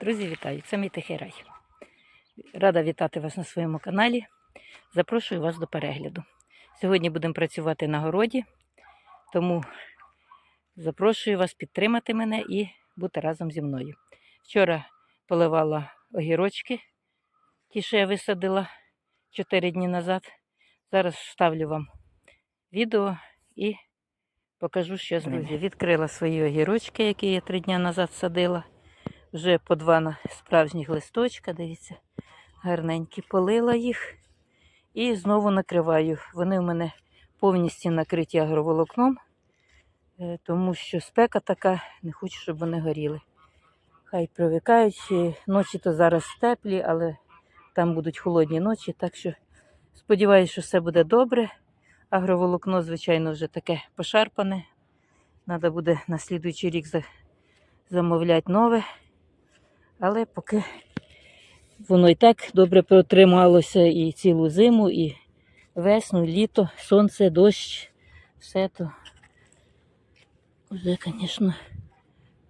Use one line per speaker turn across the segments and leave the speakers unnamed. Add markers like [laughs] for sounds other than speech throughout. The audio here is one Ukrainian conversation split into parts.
Друзі, вітаю! Це мій тихий рай. Рада вітати вас на своєму каналі. Запрошую вас до перегляду. Сьогодні будемо працювати на городі, тому запрошую вас підтримати мене і бути разом зі мною. Вчора поливала огірочки, ті, що я висадила 4 дні назад. Зараз вставлю вам відео і покажу, що з ними. Відкрила свої огірочки, які я 3 дні назад садила. Вже по два на- справжніх листочка, дивіться, гарненькі. Полила їх і знову накриваю. Вони в мене повністю накриті агроволокном, е, тому що спека така, не хочу, щоб вони горіли. Хай привикають. Е, Ночі то зараз теплі, але там будуть холодні ночі, так що сподіваюся, що все буде добре. Агроволокно, звичайно, вже таке пошарпане. Треба буде на слідуючий рік замовляти нове. Але поки воно і так добре протрималося і цілу зиму, і весну, і літо, сонце, дощ, все то вже, звісно,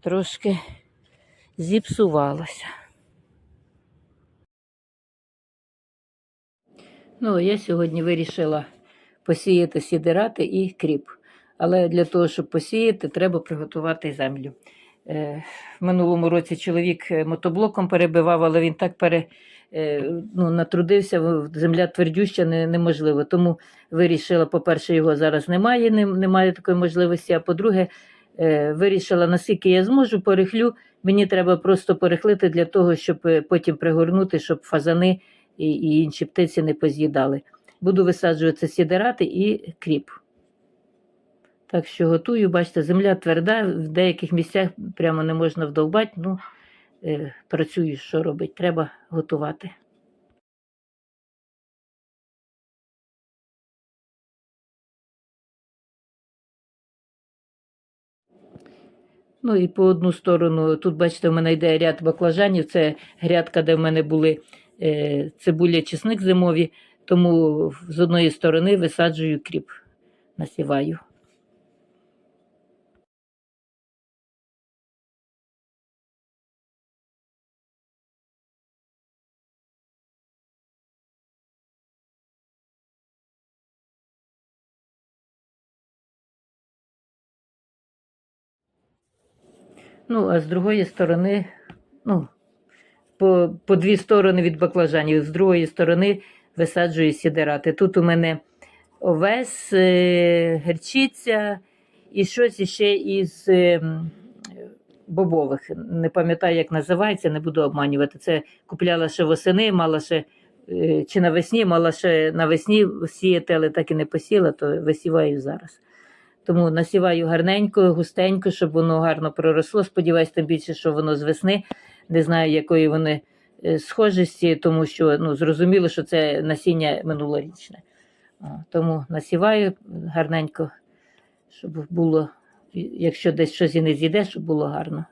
трошки зіпсувалося. Ну, а я сьогодні вирішила посіяти сідирати і кріп. Але для того, щоб посіяти, треба приготувати землю. Е, В минулому році чоловік е, мотоблоком перебивав, але він так пере, е, ну, натрудився, земля твердюща не, неможливо. Тому вирішила, по-перше, його зараз немає, немає такої можливості. А по-друге, вирішила, наскільки я зможу, порихлю. Мені треба просто порихлити для того, щоб потім пригорнути, щоб фазани і інші птиці не поз'їдали. Буду висаджувати сідирати і кріп. Так що готую, бачите, земля тверда, в деяких місцях прямо не можна вдовбати, ну, е, працюю, що робить, треба готувати. Ну і по одну сторону, тут, бачите, в мене йде ряд баклажанів, це грядка, де в мене були е, цибуля, чесник зимові, тому з одної сторони висаджую кріп, насіваю. Ну, а з другої сторони, ну, по, по дві сторони від баклажанів, з другої сторони висаджую сідирати. Тут у мене овес, е, герчиця і щось іще із е, бобових. Не пам'ятаю, як називається, не буду обманювати. Це купляла ще восени, мала ще е, чи навесні, мала ще навесні сіяти, але так і не посіла, то висіваю зараз. Тому насіваю гарненько, густенько, щоб воно гарно проросло. Сподіваюсь, тим більше, що воно з весни. Не знаю, якої вони е, схожості, тому що ну, зрозуміло, що це насіння минулорічне. Тому насіваю гарненько, щоб було, якщо десь щось і не зійде, щоб було гарно.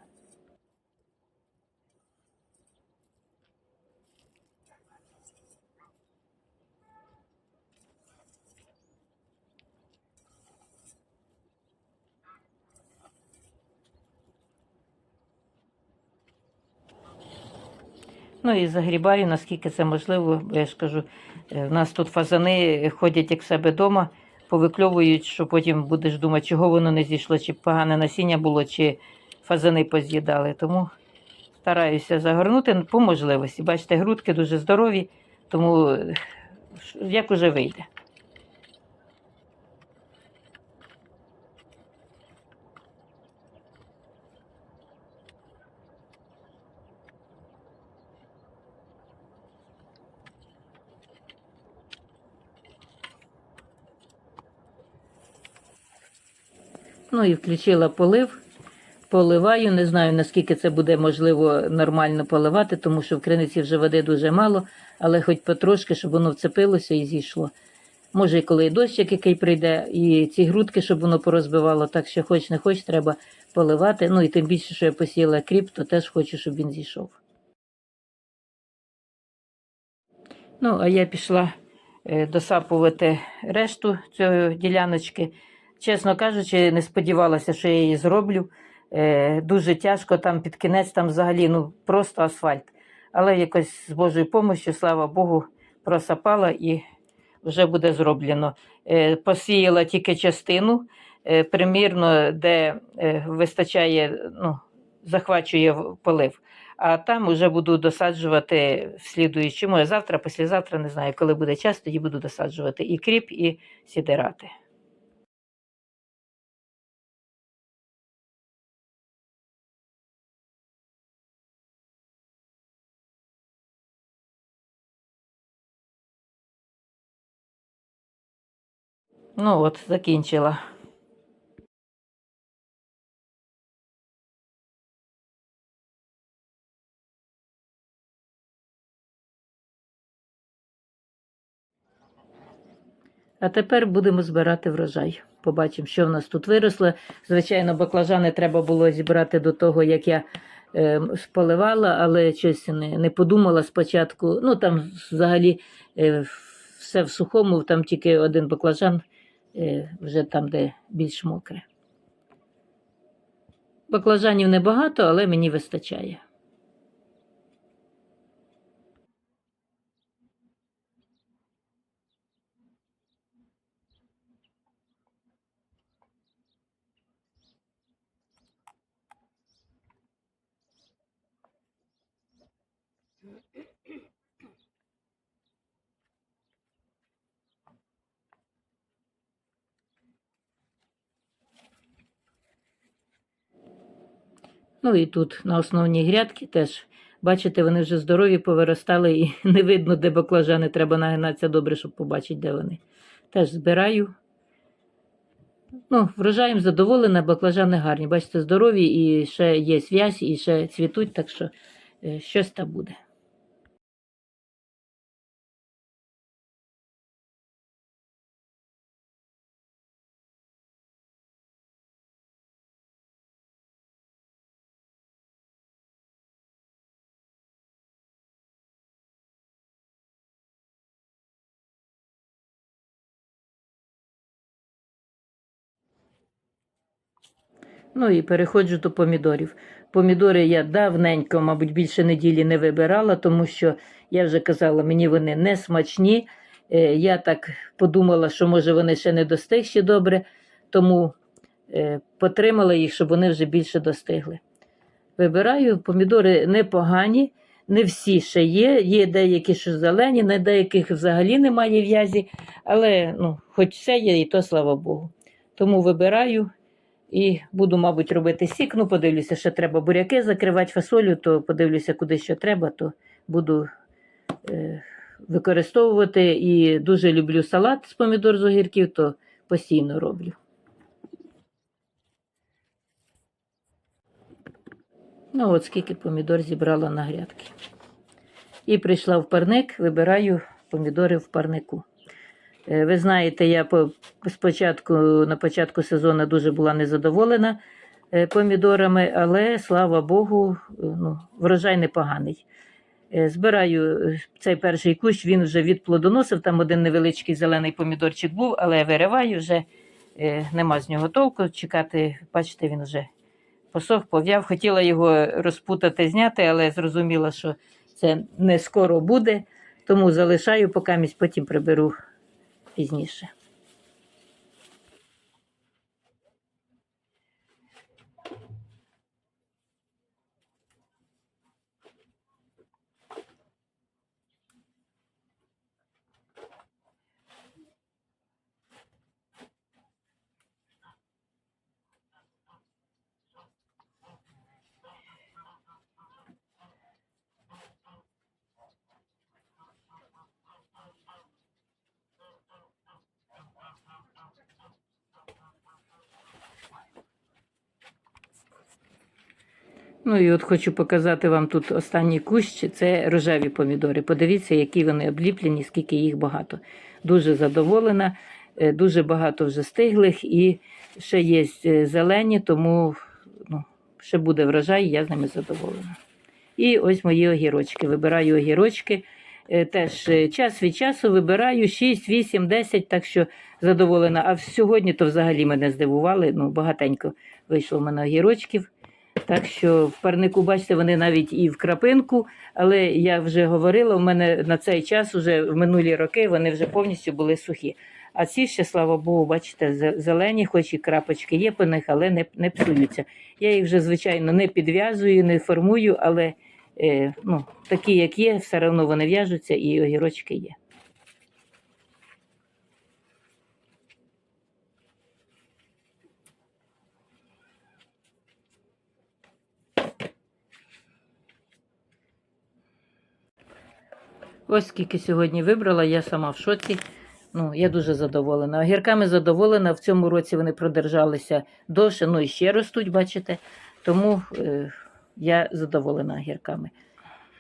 Ну і загрібаю, наскільки це можливо, бо я ж кажу, е, в нас тут фазани ходять як себе вдома, повикльовують, що потім будеш думати, чого воно не зійшло, чи погане насіння було, чи фазани поз'їдали. Тому стараюся загорнути по можливості. Бачите, грудки дуже здорові, тому е, як уже вийде. Ну і включила полив. Поливаю, не знаю наскільки це буде можливо нормально поливати, тому що в криниці вже води дуже мало, але хоч потрошки, щоб воно вцепилося і зійшло. Може, і коли і дощик який прийде, і ці грудки, щоб воно порозбивало, так що хоч не хоч, треба поливати. Ну і тим більше, що я посіяла кріп, то теж хочу, щоб він зійшов. Ну, а я пішла е, досапувати решту цієї діляночки. Чесно кажучи, не сподівалася, що я її зроблю. Е, дуже тяжко там під кінець, там взагалі ну, просто асфальт. Але якось з Божою допомогою, слава Богу, просапала і вже буде зроблено. Е, посіяла тільки частину, е, примірно, де е, вистачає, ну, захвачує полив. А там вже буду досаджувати в слідуючому. Завтра, післязавтра, не знаю, коли буде час, тоді буду досаджувати і кріп, і сідерати. Ну от, закінчила. А тепер будемо збирати врожай. Побачимо, що в нас тут виросло. Звичайно, баклажани треба було зібрати до того, як я е, поливала, але щось не, не подумала спочатку. Ну там взагалі е, все в сухому, там тільки один баклажан, вже там, де більш мокре. Баклажанів небагато, але мені вистачає. Ну і тут на основній грядки теж, бачите, вони вже здорові, повиростали і [laughs] не видно, де баклажани. Треба нагинатися добре, щоб побачити, де вони. Теж збираю. Ну, врожаєм задоволена, баклажани гарні. Бачите, здорові і ще є связь, і ще цвітуть, так що е, щось там буде. Ну і переходжу до помідорів. Помідори я давненько, мабуть, більше неділі не вибирала, тому що я вже казала, мені вони не смачні. Е, Я так подумала, що може вони ще не достигші добре, тому е, потримала їх, щоб вони вже більше достигли. Вибираю, помідори непогані, не всі ще є. Є деякі, що зелені, на деяких взагалі немає в'язі, але ну, хоч все є, і то слава Богу. Тому вибираю і буду, мабуть, робити сік. Ну, подивлюся, ще треба буряки закривати фасолю, то подивлюся, куди що треба, то буду е, використовувати. І дуже люблю салат з помідор з огірків, то постійно роблю. Ну, от скільки помідор зібрала на грядки. І прийшла в парник, вибираю помідори в парнику. Е, Ви знаєте, я по, спочатку, на початку сезону дуже була незадоволена е, помідорами, але слава Богу, е, ну, врожай непоганий. Збираю цей перший кущ, він вже відплодоносив, там один невеличкий зелений помідорчик був, але вириваю вже нема з нього толку. Чекати, бачите, він вже посох, пов'яв. Хотіла його розпутати, зняти, але зрозуміла, що це не скоро буде, тому залишаю, поки потім приберу пізніше. Ну і от хочу показати вам тут останній кущ. Це рожеві помідори. Подивіться, які вони обліплені, скільки їх багато. Дуже задоволена, е, дуже багато вже стиглих і ще є е, зелені, тому ну, ще буде врожай, я з ними задоволена. І ось мої огірочки. Вибираю огірочки. Е, Теж час від часу вибираю 6, 8, 10, так що задоволена. А сьогодні то взагалі мене здивували. Ну, багатенько вийшло в мене огірочків. Так що в парнику, бачите, вони навіть і в крапинку, але я вже говорила, у мене на цей час, уже в минулі роки, вони вже повністю були сухі. А ці ще, слава Богу, бачите, зелені, хоч і крапочки є по них, але не, не псуються. Я їх вже, звичайно, не підв'язую, не формую, але е, ну, такі, як є, все одно вони в'яжуться і огірочки є. Ось скільки сьогодні вибрала, я сама в шоці. Ну, я дуже задоволена. Огірками задоволена. В цьому році вони продержалися довше, ну і ще ростуть, бачите. Тому е, я задоволена огірками.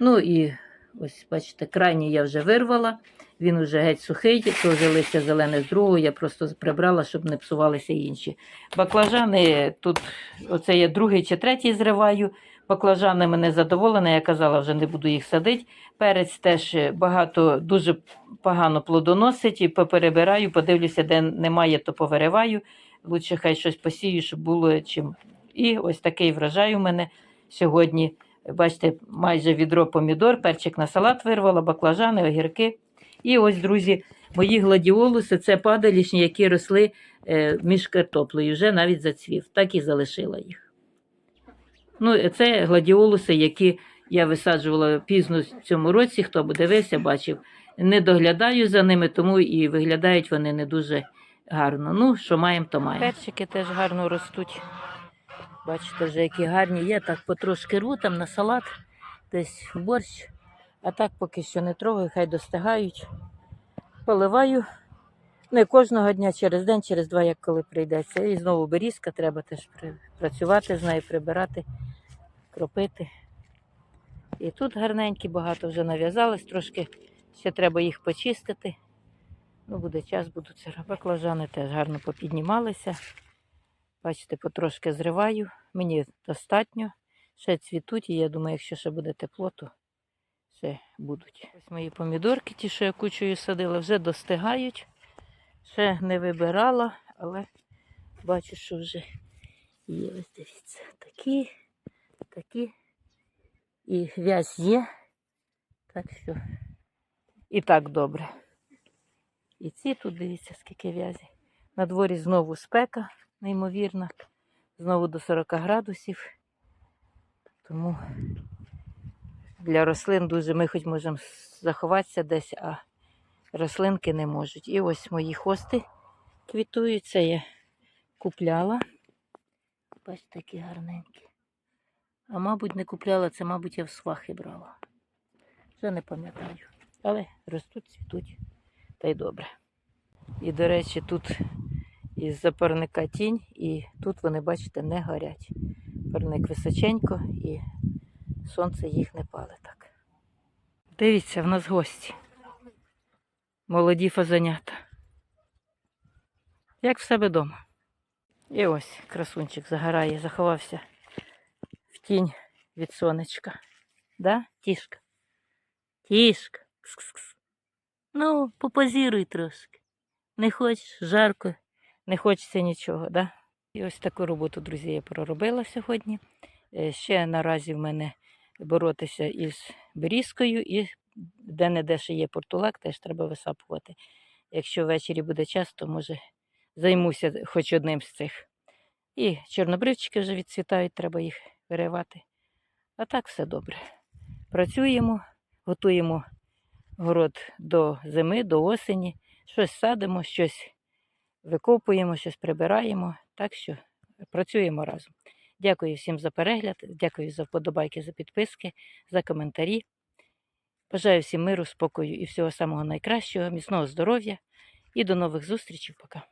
Ну і ось, бачите, крайній я вже вирвала. Він вже геть сухий, теж листя зелене з другого, я просто прибрала, щоб не псувалися інші. Баклажани тут, оце я другий чи третій зриваю. Баклажанами не задоволена, я казала, вже не буду їх садити. Перець теж багато, дуже погано плодоносить і поперебираю, подивлюся, де немає, то повириваю. Лучше хай щось посію, щоб було чим. І ось такий врожай у мене сьогодні. Бачите, майже відро помідор, перчик на салат вирвала, баклажани, огірки. І ось, друзі, мої гладіолуси це падалішні, які росли е, між картоплею. Вже навіть зацвів. Так і залишила їх. Ну, це гладіолуси, які я висаджувала пізно в цьому році. Хто б дивився, бачив. Не доглядаю за ними, тому і виглядають вони не дуже гарно. Ну, що маємо, то маємо. Перчики теж гарно ростуть. Бачите, вже які гарні є. Так потрошки рву там на салат, десь борщ. А так поки що не трогаю, хай достигають. Поливаю. Не кожного дня, через день, через два, як коли прийдеться. І знову берізка, треба теж працювати з нею, прибирати, кропити. І тут гарненькі, багато вже нав'язалось, трошки ще треба їх почистити. Ну, буде час, буду це робити. Баклажани теж гарно попіднімалися. Бачите, потрошки зриваю. Мені достатньо. Ще цвітуть, і я думаю, якщо ще буде тепло, то ще будуть. Ось мої помідорки, ті, що я кучою садила, вже достигають. Ще не вибирала, але бачу, що вже є. Ось дивіться, такі, такі. І в'язь є. Так що і так добре. І ці тут дивіться, скільки в'язі. На дворі знову спека, неймовірна. Знову до 40 градусів. Тому для рослин дуже ми хоч можемо заховатися десь, а рослинки не можуть. І ось мої хости квітують. Це я купляла. Бачите, такі гарненькі. А мабуть, не купляла, це, мабуть, я в свахи брала. Вже не пам'ятаю. Але ростуть, цвітуть, та й добре. І, до речі, тут із запарника тінь, і тут вони, бачите, не горять. Парник височенько і сонце їх не палить так. Дивіться, в нас гості. Молоді фазанята. Як в себе вдома. І ось красунчик загорає, заховався в тінь від сонечка. Да, тішка? Тішка. Кс-кс-кс. Ну, попозіруй трошки. Не хочеш, жарко, не хочеться нічого, да? І ось таку роботу, друзі, я проробила сьогодні. Е, Ще наразі в мене боротися із берізкою, і де-не-де ще є портулак, теж треба висапувати. Якщо ввечері буде час, то може займуся хоч одним з цих. І чорнобривчики вже відцвітають, треба їх виривати. А так все добре. Працюємо, готуємо город до зими, до осені, щось садимо, щось викопуємо, щось прибираємо. Так що працюємо разом. Дякую всім за перегляд, дякую за вподобайки, за підписки, за коментарі. Бажаю всім миру, спокою і всього самого найкращого, міцного здоров'я і до нових зустрічей. Пока.